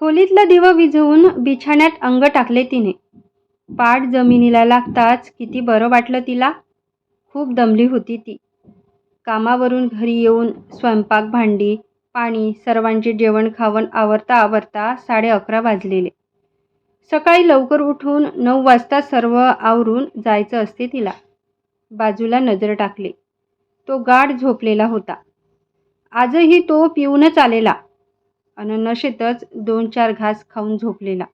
खोलीतला दिवा विझवून बिछाण्यात अंग टाकले तिने. पाठ जमिनीला लागताच किती बरं वाटलं तिला. खूप दमली होती ती. कामावरून घरी येऊन स्वयंपाक भांडी पाणी सर्वांचे जेवण खावण आवरता आवरता साडे अकरा वाजलेले. सकाळी लवकर उठून नऊ वाजता सर्व आवरून जायचं असते तिला. बाजूला नजर टाकली. तो गाढ झोपलेला होता. आजही तो पिऊनच आलेला. अन नशेतच दोन चार घास खाऊन झोपलेला.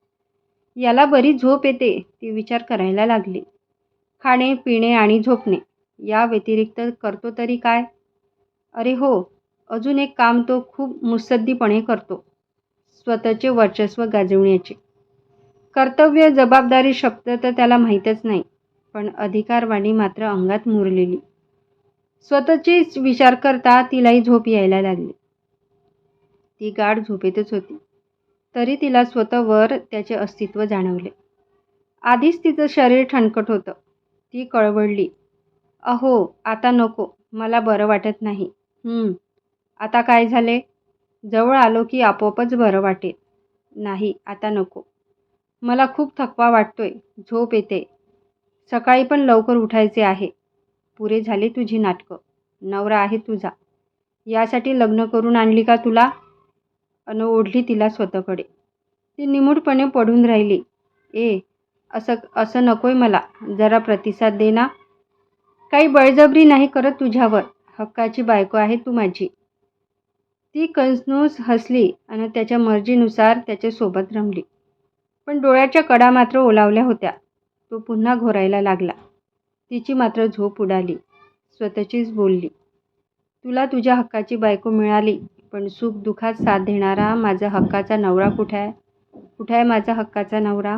याला बरी झोप येते ती विचार करायला लागली. खाणे पिणे आणि झोपणे या व्यतिरिक्त करतो तरी काय? अरे हो अजून एक काम तो खूप मुसद्दीपणे करतो. स्वतःचे वर्चस्व गाजवण्याचे. कर्तव्य जबाबदारी शब्द तर त्याला माहीतच नाही पण अधिकारवाणी मात्र अंगात मुरलेली. स्वतःचेच विचार करता तिलाही झोप यायला लागली. ती गाढ झोपेतच होती. तरी तिला स्वतःवर त्याचे अस्तित्व जाणवले. आधीच तिचं शरीर ठणकट होतं. ती कळवळली. अहो आता नको. मला बरं वाटत नाही. आता काय झाले? जवळ आलो की आपोआपच बरं वाटेल. नाही आता नको. मला खूप थकवा वाटतोय. झोप येते. सकाळी पण लवकर उठायचे आहे. पुरे झाले तुझी नाटकं. नवरा आहे तुझा. यासाठी लग्न करून आणली का तुला? अन ओढली तिला स्वतःकडे. ती निमूटपणे पडून राहिली. ए असं असं नकोय मला. जरा प्रतिसाद दे ना. काही बळजबरी नाही करत तुझ्यावर. हक्काची बायको आहे तू माझी. ती कंसनूस हसली आणि त्याच्या मर्जीनुसार त्याच्यासोबत रमली. पण डोळ्याच्या कडा मात्र ओलावल्या होत्या. तो पुन्हा घोरायला लागला. तिची मात्र झोप उडाली. स्वतःचीच बोलली. तुला तुझ्या हक्काची बायको मिळाली. पण सुखदुःखात साथ देणारा माझा हक्काचा नवरा कुठे आहे? कुठे आहे माझा हक्काचा नवरा?